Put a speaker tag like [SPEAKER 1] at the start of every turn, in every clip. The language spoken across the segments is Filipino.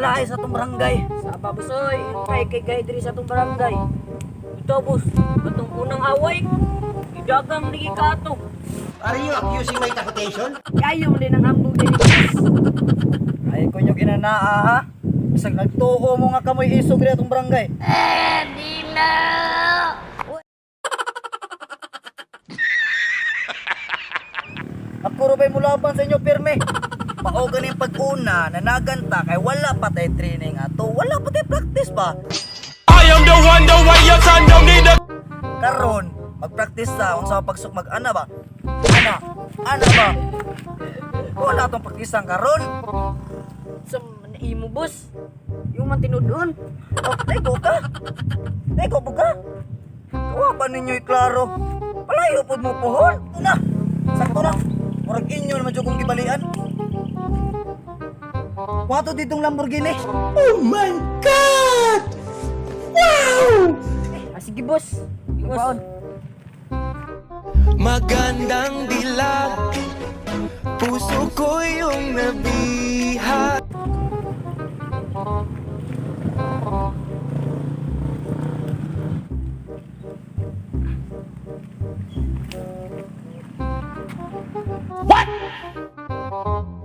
[SPEAKER 1] Pagkalaay sa itong barangay.
[SPEAKER 2] Sa babusoy, kay kay diri sa tong barangay. Ito boss, batong unang away. Idagang ligi ka ato.
[SPEAKER 3] Are you accusing my capitation?
[SPEAKER 2] Kayo din ang ambog din.
[SPEAKER 1] Ay ko nyo ginanaa ha. Bisag nagtuo mo nga kamoy isog rin itong barangay. Ako ro ba'y mulaban sa inyo pirme. Mao ganing pag-una nanaganta kay wala pa tay training ato, wala pa tay practice pa.
[SPEAKER 4] I am the one, the way your son don't need a
[SPEAKER 1] Karon, mag-practice sa unsa pagsuk mag-ana ba? Ana, ana ba? Wala tong practice karon.
[SPEAKER 2] Sa imo boss. Yung man tinudon.
[SPEAKER 1] Oh, teko ka. Teko po ka. Kuha ba ninyo'y klaro? Palayo po mo pohon. Una, sakto lang. Murag inyo naman dyan kong gibalian. Wato ditong Lamborghini.
[SPEAKER 3] Oh my God! Wow!
[SPEAKER 2] Ah, sige boss.
[SPEAKER 1] Baon.
[SPEAKER 4] Magandang dilag Puso ko yung nabiha? What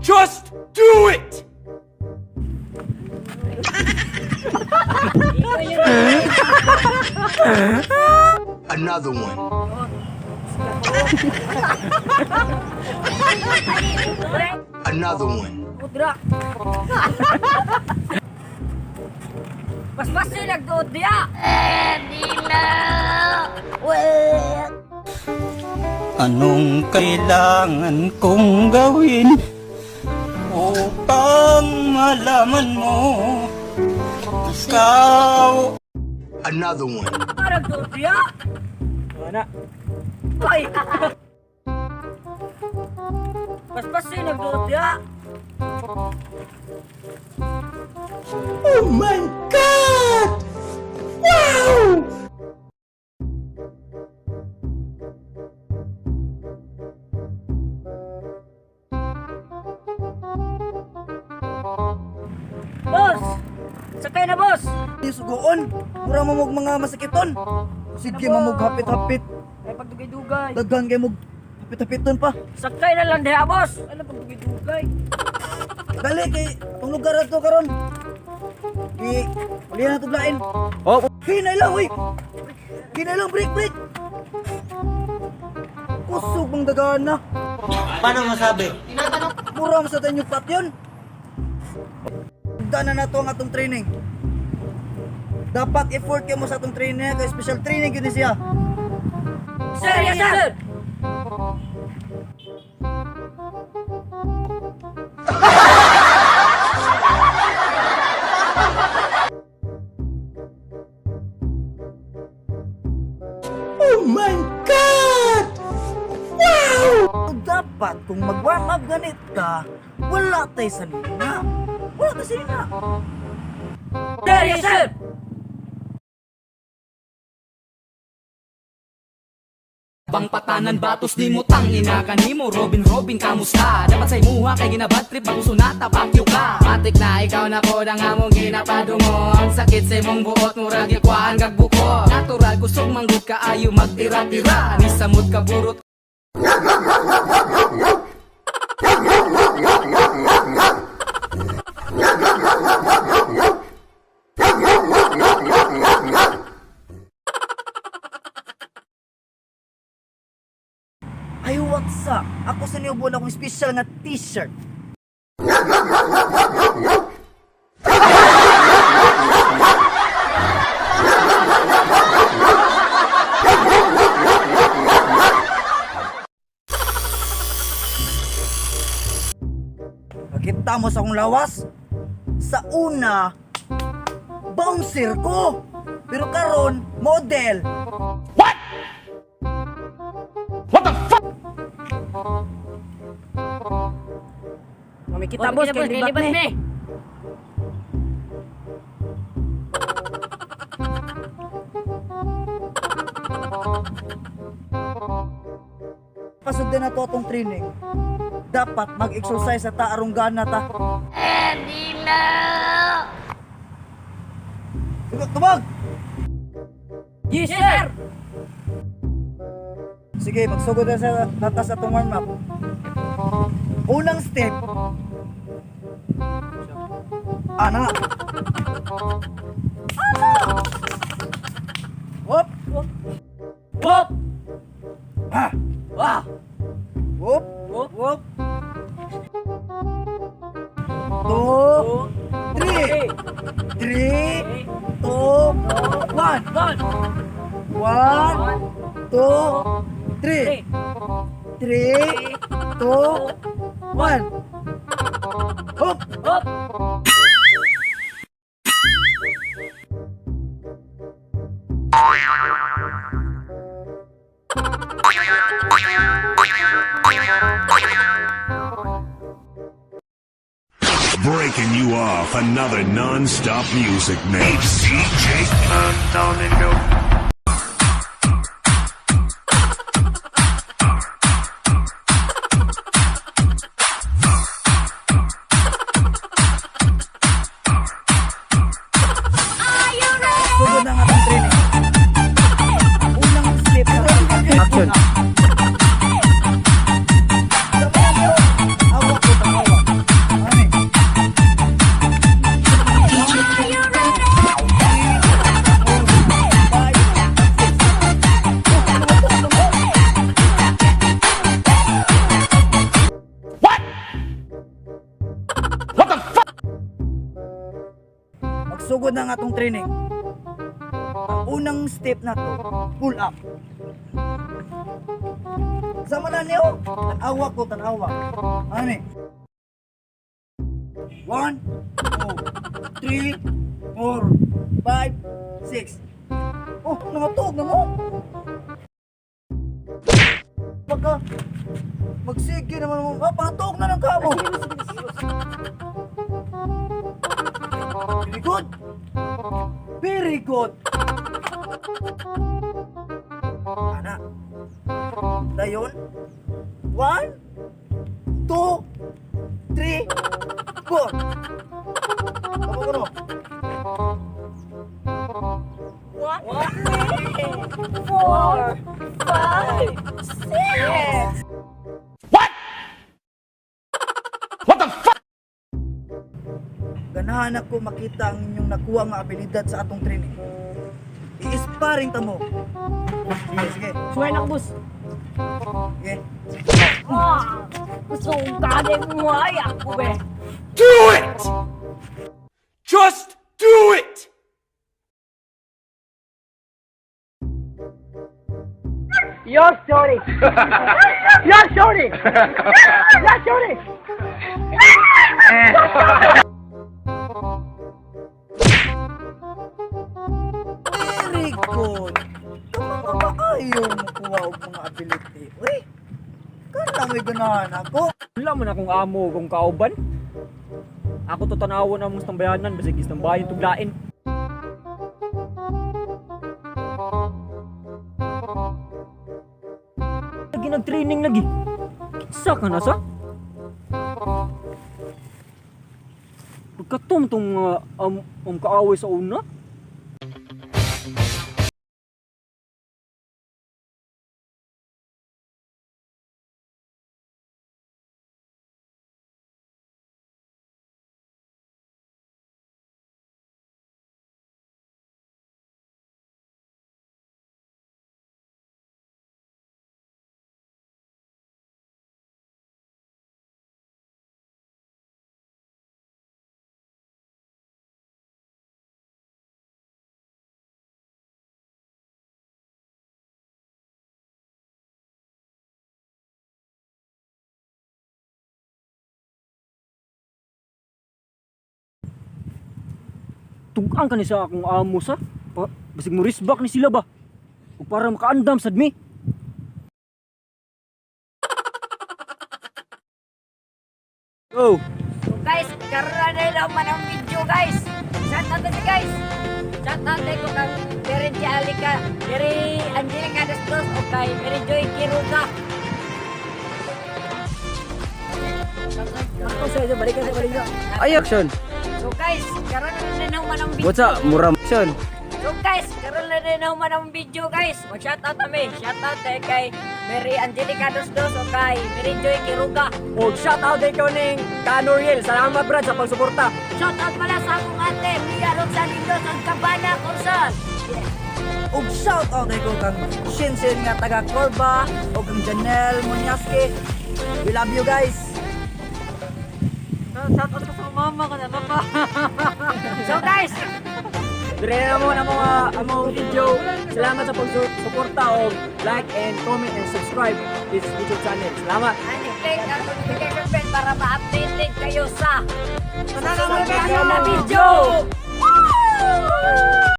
[SPEAKER 4] Just do it!
[SPEAKER 3] Another one. Another one.
[SPEAKER 2] Udra. Mas mas yung nagduod diya.
[SPEAKER 5] Anong kailangan kong gawin malaman mo ikaw
[SPEAKER 3] Another one.
[SPEAKER 2] Parang duod diya.
[SPEAKER 1] Wala.
[SPEAKER 2] Ay. Mas mas yung nagduod diya.
[SPEAKER 3] Oh my God! Wow!
[SPEAKER 2] Sakay na boss!
[SPEAKER 1] Yung sugoon. Mura mo mong mga masakiton. Sige mo mong hapit-hapit.
[SPEAKER 2] Ay pagdugay-dugay.
[SPEAKER 1] Daghan kayo mong hapit-hapiton pa.
[SPEAKER 2] Sakay na lang diya boss! Ano pagdugay-dugay?
[SPEAKER 1] Dali kay itong lugar na to karon. Ki, uli na tuglain.
[SPEAKER 5] Oh.
[SPEAKER 1] Hinay lang, uy. Hinay lang, break, break. Kusog mong dagaan na.
[SPEAKER 3] Paano masabi?
[SPEAKER 1] Mura mo sa tanyo pat yun. Dana na to ang atong training. Dapat effort kayo mo sa atong training kay special training yun siya.
[SPEAKER 2] Sir, yes sir!
[SPEAKER 3] Oh my God! Wow!
[SPEAKER 1] Dapat kung mag-warm up ganit ka, wala tay sanina. Wala tay sanina.
[SPEAKER 2] Sir, yes sir!
[SPEAKER 6] Bang patanan batos di mo tang ina kanimo Robin Robin kamusta? Dapat sa imuha kay ginabad trip ang sunata pakyo ka. Matik na ikaw na ko ang among ginapado mo Ang sakit sa imong buot murag ikwaan kag buko Natural kusog manggut ka ayo magtira-tira. Ni samot ka burot
[SPEAKER 1] Ay, what's up? Ako sa niyo buwan akong special nga t-shirt. Nakita mo sa akong lawas? Sa una, bouncer ko. Pero karon, model.
[SPEAKER 2] Mamikita boss, kay libat ni.
[SPEAKER 1] Pasod na to atong training. Dapat mag-exercise sa taarong gana ta. Hindi na! Tubag!
[SPEAKER 7] Yes, sir!
[SPEAKER 1] Sige, magsugod na sa nata sa atong warm up. Unang step. Ana. Ana. Hop.
[SPEAKER 7] Wop!
[SPEAKER 1] Ha.
[SPEAKER 7] Wah!
[SPEAKER 1] Hop.
[SPEAKER 7] Wop! Wop!
[SPEAKER 1] Two. Three. Three. Two. One.
[SPEAKER 7] One!
[SPEAKER 1] One. Two. Three!
[SPEAKER 7] Three.
[SPEAKER 1] Two. One. Hop.
[SPEAKER 7] Hop!
[SPEAKER 8] Another non-stop music mix.
[SPEAKER 1] Unang step na to, pull up. Sama na niyo. Tanawa ko, tanawa. Ani. One, two, three, four, five, six. Oh, nangatog na mo. Pagka, magsige naman mo. Ah, patog na lang ka mo. Very good. Very good. Ana. Dayon. One, two, three, four. Tama ko no?
[SPEAKER 7] One, four, five, six!
[SPEAKER 4] What? What the fuck?
[SPEAKER 1] Ganahan ako makita ang inyong nakuha nga abilidad sa atong training. I-sparring ta mo. Sige, sige.
[SPEAKER 7] Suwain ako, boss.
[SPEAKER 1] Sige.
[SPEAKER 7] Ah! Gusto kong kagay mo ay ako, be.
[SPEAKER 4] Do it! Just do it!
[SPEAKER 7] Your story! Your story! Your story!
[SPEAKER 1] good. Mo kuha og mga ability. Uy, kana may ganahan ako.
[SPEAKER 7] Wala mo na akong amo kung kauban. Ako to tanawa na mong tambayanan basig is tambayan tuglain. Lagi nag-training lagi. Kinsa ka na sa? Pagkatom tong uh, um, um, kaaway sa una. Tugang ka ni sa akong amo sa basig mo risbak ni sila ba o para makaandam sad mi Oh,
[SPEAKER 2] So guys, karoon na lang man ang video guys. Chat natin si guys. Chat natin ko kang Mary Angelica, Mary Angelica dos o kay Mary Joy Kiruga.
[SPEAKER 7] Ako sa iyo, balik ka sa balik ka.
[SPEAKER 9] Ay, action.
[SPEAKER 2] So guys, karon na na naman ang video.
[SPEAKER 9] What's up? Mura action.
[SPEAKER 2] So guys, karon na na naman ang video guys. Mag-shoutout kami. Shoutout tayo kay Mary Angelica dos dos o kay Mary Joy Kiruga.
[SPEAKER 7] O shoutout din ko ning Kanoriel. Salamat brad sa pagsuporta.
[SPEAKER 2] Shoutout pala sa akong ate, Mia Rosalindo sa Cabana, Corsan.
[SPEAKER 7] ug shout out ay ko kang Shinshin nga taga Corba o kang Janelle Munyaski. We love you guys.
[SPEAKER 2] Shoutout ko sa mama ko na papa. so guys,
[SPEAKER 7] Dire na mo na mga among video. Salamat sa pagsuporta o like and comment and subscribe this YouTube channel. Salamat.
[SPEAKER 2] ano click ang notification bell para ma-updated kayo
[SPEAKER 7] sa
[SPEAKER 2] mga na video.